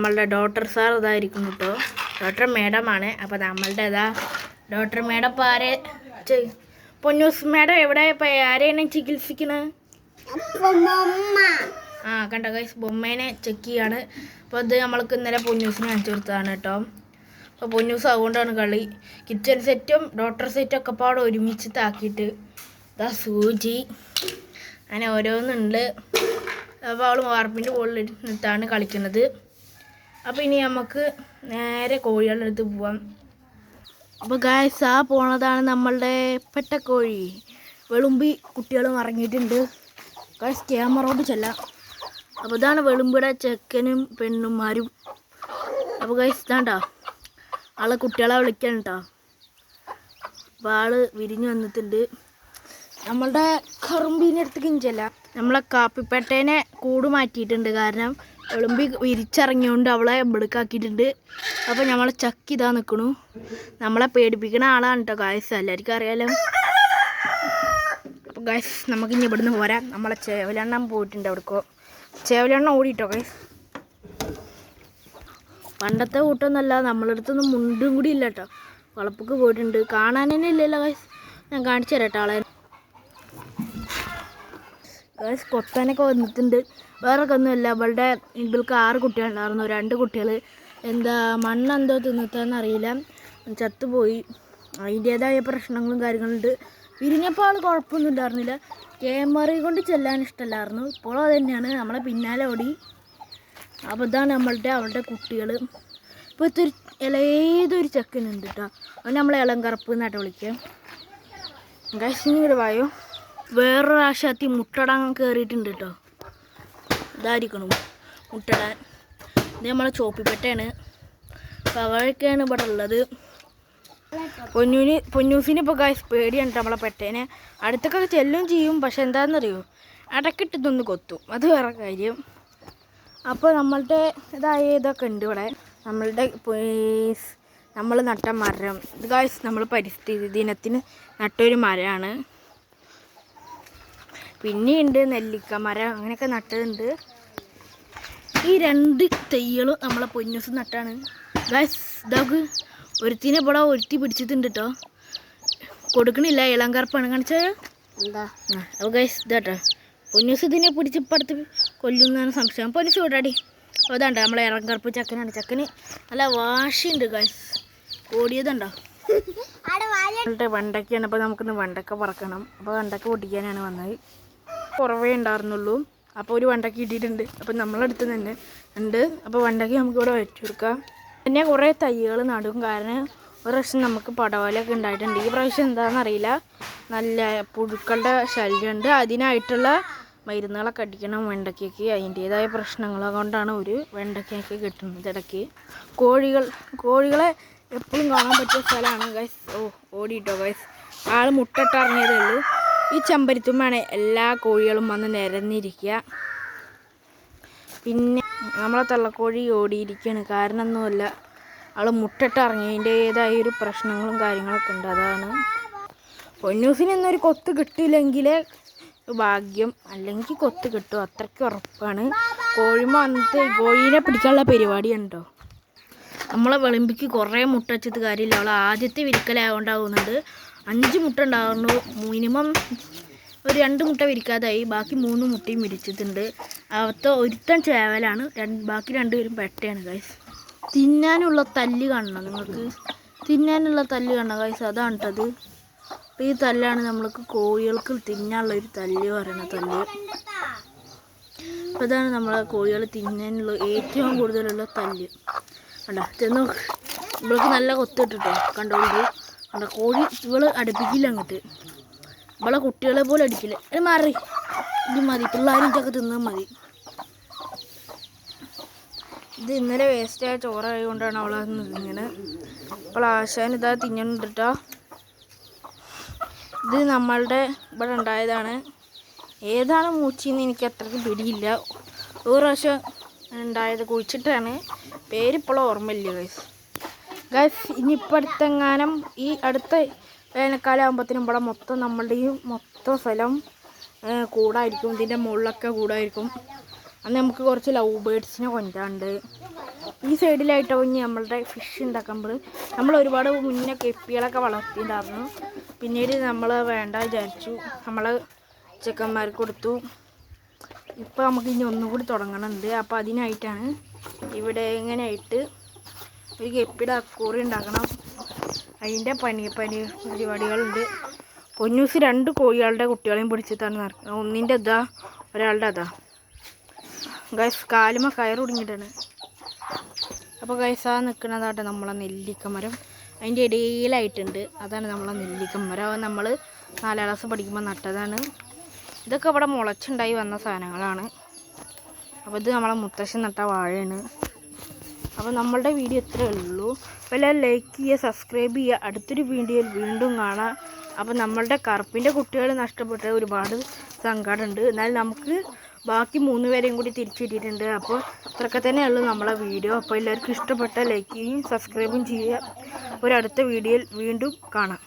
നമ്മളുടെ doctor sir ഇതായിരിക്കും കേട്ടോ ഡോക്ടർ മേഡമാണ് അപ്പോൾ നമ്മളുടെ ഇതാ ഡോക്ടർ മേഡം ഇപ്പോൾ ആരെ പൊന്നൂസ് മേഡം എവിടെ? ഇപ്പോൾ ആരെയാണ് ചികിത്സിക്കുന്നത് ആ കണ്ട കൈസ് ബൊമ്മേനെ ചെക്ക് ചെയ്യാണ്. അപ്പോൾ ഇത് നമ്മൾക്ക് ഇന്നലെ പൊന്നൂസിന് കാണിച്ചു കൊടുത്തതാണ് കേട്ടോ അപ്പോൾ പൊന്നൂസ് അതുകൊണ്ടാണ് കളി. കിച്ചൺ സെറ്റും ഡോക്ടർ സെറ്റും ഒക്കെ പാടെ ഒരുമിച്ച് താക്കിയിട്ട് ഇതാ സൂചി. അങ്ങനെ ഓരോന്നുണ്ട്. അപ്പോൾ അവൾ വാർപ്പിന്റെ മുകളിൽ നിന്നിട്ടാണ് കളിക്കുന്നത്. അപ്പോൾ ഇനി നമുക്ക് നേരെ കോഴികളുടെ അടുത്ത് പോവാം. അപ്പോൾ ഗായസ് ആ പോണതാണ് നമ്മളുടെ പെട്ടക്കോഴി. വെളുമ്പി കുട്ടികളും ഇറങ്ങിയിട്ടുണ്ട്. ഗായസ് ക്യാമറോട് ചെല്ലാം. അപ്പോൾ ഇതാണ് വെളുമ്പിയുടെ ചെക്കനും പെണ്ണുമാരും. അപ്പോൾ ഗായസ് ഇതാണ്ടാ. ആളെ കുട്ടികളെ വിളിക്കാൻ കേട്ടോ അപ്പോൾ ആൾ വിരിഞ്ഞു വന്നിട്ടുണ്ട്. നമ്മളുടെ കറുമ്പീന്റെ അടുത്തേക്ക് ചെല്ല. നമ്മളെ കാപ്പിപ്പേട്ടേനെ കൂട് മാറ്റിയിട്ടുണ്ട് കാരണം വെളുമ്പി വിരിച്ചിറങ്ങിയോണ്ട് അവളെ ഇവിടേക്കാക്കിയിട്ടുണ്ട് അപ്പോൾ നമ്മളെ ചക്കി ഇതാ നിൽക്കണു നമ്മളെ പേടിപ്പിക്കണ ആളാണ് കേട്ടോ ഗായസ് എല്ലാവർക്കും അറിയാലോ. അപ്പോൾ ഗായസ് നമുക്ക് ഇനി ഇവിടുന്ന് പോരാം. നമ്മളെ ചേവലെണ്ണം പോയിട്ടുണ്ട് അവിടേക്കോ. ചേവലെണ്ണം ഓടിയിട്ടോ ഗൈസ് പണ്ടത്തെ കൂട്ടമൊന്നുമല്ല നമ്മളടുത്തൊന്നും മുണ്ടും കൂടി ഇല്ല കേട്ടോ വളപ്പൊക്കെ പോയിട്ടുണ്ട്. കാണാൻ തന്നെ ഇല്ലല്ലോ ഗൈസ് ഞാൻ കാണിച്ചു തരാം കേട്ടോ ആളെ. കൊത്താനൊക്കെ വന്നിട്ടുണ്ട്. വേറെ ഒന്നുമില്ല. അവളുടെ ഇവൾക്ക് ആറ് കുട്ടികളുണ്ടായിരുന്നു രണ്ട് കുട്ടികൾ എന്താ മണ്ണെന്തോ തിന്നിട്ടെന്ന് അറിയില്ല. ചത്തുപോയി. അതിന്റേതായ പ്രശ്നങ്ങളും കാര്യങ്ങളുണ്ട്. വിരിഞ്ഞപ്പോൾ ആൾ കുഴപ്പമൊന്നും ഉണ്ടായിരുന്നില്ല. ക്യാമറയും കൊണ്ട് ചെല്ലാൻ ഇഷ്ടമല്ലായിരുന്നു. ഇപ്പോഴും അത് തന്നെയാണ്. നമ്മളെ പിന്നാലെ ഓടി. അപ്പോൾ ഇതാണ് നമ്മളുടെ അവളുടെ കുട്ടികൾ ഇപ്പോൾ ഇതൊരു ഇളയതൊരു ചെക്കനുണ്ട് കേട്ടോ. അവൻ നമ്മളെ ഇളം കറുപ്പ് എന്നായിട്ട് വിളിക്കുക. ഗൈസിനിങ്ങോട്ട് വായോ? വേറൊരു ആശാത്തി മുട്ടടാൻ കയറിയിട്ടുണ്ട് കേട്ടോ ഇതായിരിക്കണം മുട്ടടാൻ. ഇത് നമ്മളെ ചോപ്പിപ്പെട്ടയാണ്. അപ്പോൾ ഇവിടെ ഉള്ളത്. പൊന്നൂന് പൊന്നൂസിന് ഇപ്പോൾ ഗൈസ് പേടിയാണ് നമ്മളെ പെട്ടേനെ. അടുത്തൊക്കെ ചെല്ലും ചെയ്യും പക്ഷെ എന്താണെന്നറിയോ? ഇതൊന്ന് കൊത്തും. അത് വേറെ കാര്യം. അപ്പോൾ നമ്മളുടെ ഇതായ ഇതൊക്കെ ഉണ്ട് ഇവിടെ. നമ്മളുടെ നമ്മൾ നട്ട മരം. ഇത് ഗായ്സ് നമ്മൾ പരിസ്ഥിതി ദിനത്തിന് നട്ടൊരു മരമാണ്. പിന്നെയുണ്ട് നെല്ലിക്ക മരം അങ്ങനെയൊക്കെ നട്ടതുണ്ട്. ഈ രണ്ട് തൈകളും നമ്മളെ പൊന്നൂസ് നട്ടാണ്. ബസ് ഇതാക്ക് ഒരുത്തിനെ ഇവിടെ ഒരുത്തി പിടിച്ചിട്ടുണ്ട് കേട്ടോ കൊടുക്കണില്ല ഇളം കറുപ്പാണ്. കാണിച്ചാൽ എന്താ? അപ്പോൾ ഗൈസ് ഇതാട്ടോ പൊന്നൂസ് ഇതിനെ പിടിച്ച് ഇപ്പടുത്ത് എന്നാണ് സംശയം. പൊന്നൂസ് വിടാടി. അപ്പോൾ നമ്മളെ നമ്മളെ കറുപ്പ് ചക്കനാണ്. ചക്കന് നല്ല വാശിയുണ്ട് ഗൈസ് ഓടിയതുണ്ടോ? വണ്ടക്കാണ് വെണ്ടയ്ക്കാണ് അപ്പോൾ നമുക്കിന്ന് വണ്ടക്ക പറക്കണം അപ്പോൾ വണ്ടക്ക പൊട്ടിക്കാനാണ് വന്നത്. കുറവേ ഉണ്ടായിരുന്നുള്ളൂ. അപ്പോൾ ഒരു വണ്ടക്ക് ഇട്ടിട്ടുണ്ട് അപ്പോൾ നമ്മളടുത്ത് തന്നെ ഉണ്ട്. അപ്പോൾ വണ്ടക്ക് നമുക്കിവിടെ വെച്ചു കൊടുക്കാം. പിന്നെ കുറേ തൈകൾ നടും കാരണം ഒരു പ്രാവശ്യം നമുക്ക് പടവലൊക്കെ ഉണ്ടായിട്ടുണ്ട്. ഈ പ്രാവശ്യം എന്താണെന്ന് അറിയില്ല. നല്ല പുഴുക്കളുടെ ശല്യമുണ്ട്. അതിനായിട്ടുള്ള മരുന്നുകളൊക്കെ അടിക്കണം വെണ്ടയ്ക്കൊക്കെ അതിന്റേതായ പ്രശ്നങ്ങൾ കൊണ്ടാണ് ഒരു വെണ്ടയ്ക്കൊക്കെ കിട്ടുന്നത് ഇടയ്ക്ക്. കോഴികൾ കോഴികളെ എപ്പോഴും കാണാൻ പറ്റിയ സ്ഥലമാണ് ഗൈസ് ഓ ഓടിയിട്ടോ ഗൈസ് ആൾ മുട്ടിട്ടിറങ്ങിയതേ ഉള്ളൂ. ഈ ചെമ്പരത്തുമ്പാണ് എല്ലാ കോഴികളും വന്ന് നിരന്നിരിക്കുക. പിന്നെ നമ്മളെ തള്ളക്കോഴി ഓടിയിരിക്കുകയാണ്. കാരണം ഒന്നുമല്ല ആൾ മുട്ടിട്ട് ഇറങ്ങിയതിന്റേതായ ഒരു പ്രശ്നങ്ങളും കാര്യങ്ങളൊക്കെ ഉണ്ട്. അതാണ്. പൊന്നൂസിന് ഇന്നൊരു കൊത്ത് കിട്ടിയില്ലെങ്കിൽ ഭാഗ്യം. അല്ലെങ്കിൽ കൊത്ത് കിട്ടും. അത്രയ്ക്ക് ഉറപ്പാണ്. കോഴിമ വന്നിട്ട് കോഴീനെ പിടിക്കാനുള്ള പരിപാടി ഉണ്ടോ നമ്മളെ വെളിമ്പിക്ക് കുറേ മുട്ട വെച്ചിട്ട് കാര്യമില്ല. അവൾ ആദ്യത്തെ വിരിക്കലായതുകൊണ്ടാവുന്നുണ്ട് അഞ്ച് മുട്ട ഉണ്ടാകുന്നു മിനിമം ഒരു രണ്ട് മുട്ട വിരിക്കാതായി. ബാക്കി മൂന്ന് മുട്ടയും വിരിച്ചിട്ടുണ്ട്. അവത്തെ ഒരുത്തൻ ചേവലാണ്. രണ്ട് ബാക്കി രണ്ടുപേരും പെട്ടയാണ് ഗൈസ് തിന്നാനുള്ള തല്ല് കാണണം നിങ്ങൾക്ക്. തിന്നാനുള്ള തല്ല് കാണണം ഗൈസ് അതാണ് കേട്ടത് ഈ തല്ലാണ് നമ്മൾക്ക് കോഴികൾക്ക് തിന്നാനുള്ള ഒരു തല്ല് പറയുന്ന തല്ല്. അപ്പോൾ അതാണ് നമ്മളെ കോഴികൾ തിന്നാനുള്ള ഏറ്റവും കൂടുതലുള്ള തല്ല്. കണ്ടോ? ചെന്ന് ഇവൾക്ക് നല്ല കൊത്തിട്ടിട്ടോ കണ്ടോളൂ കണ്ട? കോഴി ഇവൾ അടുപ്പിക്കില്ല അങ്ങോട്ട്. ഇവളെ കുട്ടികളെ പോലെ അടിക്കില്ല അത് മാറി. ഇത് മതി. പിള്ളേരും ഇതൊക്കെ തിന്നാൽ മതി. ഇത് ഇന്നലെ വേസ്റ്റായ ചോറായതുകൊണ്ടാണ് അവളെ ഇങ്ങനെ അപ്പോൾ ആശാൻ ഇതാ തിന്നിട്ടോ ട്ടോ ഇത് നമ്മളുടെ ഇവിടെ ഉണ്ടായതാണ്. ഏതാണ് മൂച്ചിന്ന് എനിക്ക് അത്രയ്ക്ക് പിടിയില്ല. ഒരു പ്രാവശ്യം ഉണ്ടായത് കുഴിച്ചിട്ടാണ്. പേരിപ്പോഴും ഓർമ്മയില്ല ഗൈസ് ഗൈസ് ഇനിയിപ്പടുത്തെങ്ങാനും ഈ അടുത്ത വേനൽക്കാലം ആകുമ്പോഴത്തേനും ഇവിടെ മൊത്തം നമ്മളുടെ ഈ മൊത്തം സ്ഥലം കൂടായിരിക്കും. ഇതിന്റെ മുകളിലൊക്കെ കൂടായിരിക്കും. അന്ന് നമുക്ക് കുറച്ച് ലവ് ബേഡ്സിനെ കൊണ്ടാണ്ട് ഈ സൈഡിലായിട്ടോ ഇനി നമ്മളുടെ ഫിഷ് ഉണ്ടാക്കുമ്പോൾ നമ്മൾ ഒരുപാട് മുന്നേ കെപ്പികളൊക്കെ വളർത്തിയിട്ടുണ്ടായിരുന്നു. പിന്നീട് നമ്മൾ വേണ്ട വിചാരിച്ചു. നമ്മൾ ചെക്കന്മാർക്ക് കൊടുത്തു. ഇപ്പോൾ നമുക്ക് ഇനി ഒന്നും കൂടി തുടങ്ങണുണ്ട്. അപ്പോൾ അതിനായിട്ടാണ് ഇവിടെ ഇങ്ങനെയായിട്ട് ഒരു ഗപ്പിയുടെ അക്കൂറി ഉണ്ടാക്കണം. അതിന്റെ പനി പനി പരിപാടികളുണ്ട്. പൊന്നൂസ് രണ്ട് കോഴികളുടെ കുട്ടികളെയും പിടിച്ചിട്ടാണ് നടക്കുന്നത്. ഒന്നിന്റെ ഇതാ ഒരാളുടെ അതാ. ഗൈസ് കാലുമ കയറ് അപ്പോൾ ഗൈസ് ആ നിൽക്കുന്നതാട്ടെ നമ്മളെ നെല്ലിക്കമരം. അതിന്റെ ഇടയിലായിട്ടുണ്ട്. അതാണ് നമ്മളെ നെല്ലിക്കമരം. അത് നമ്മൾ നാലാം ക്ലാസ് പഠിക്കുമ്പോൾ നട്ടതാണ്. ഇതൊക്കെ ഇവിടെ മുളച്ചുണ്ടായി വന്ന സാധനങ്ങളാണ്. അപ്പോൾ ഇത് നമ്മളെ മുത്തശ്ശൻ നട്ട വാഴയാണ്. അപ്പോൾ നമ്മളുടെ വീഡിയോ ഇത്രയേ ഉള്ളൂ. അപ്പോൾ എല്ലാവരും ലൈക്ക് ചെയ്യുക സബ്സ്ക്രൈബ് ചെയ്യുക. അടുത്തൊരു വീഡിയോയിൽ വീണ്ടും കാണാം. അപ്പോൾ നമ്മളുടെ കറുപ്പിന്റെ കുട്ടികൾ നഷ്ടപ്പെട്ട ഒരുപാട് സങ്കടമുണ്ട് എന്നാൽ നമുക്ക് ബാക്കി മൂന്ന് പേരെയും കൂടി തിരിച്ചു കിട്ടിയിട്ടുണ്ട്. അപ്പോൾ ഇത്രയൊക്കെ തന്നെയുള്ളൂ നമ്മളെ വീഡിയോ. അപ്പോൾ എല്ലാവർക്കും ഇഷ്ടപ്പെട്ട ലൈക്ക് ചെയ്യും സബ്സ്ക്രൈബും ചെയ്യുക. ഒരു അടുത്ത വീഡിയോയിൽ വീണ്ടും കാണാം.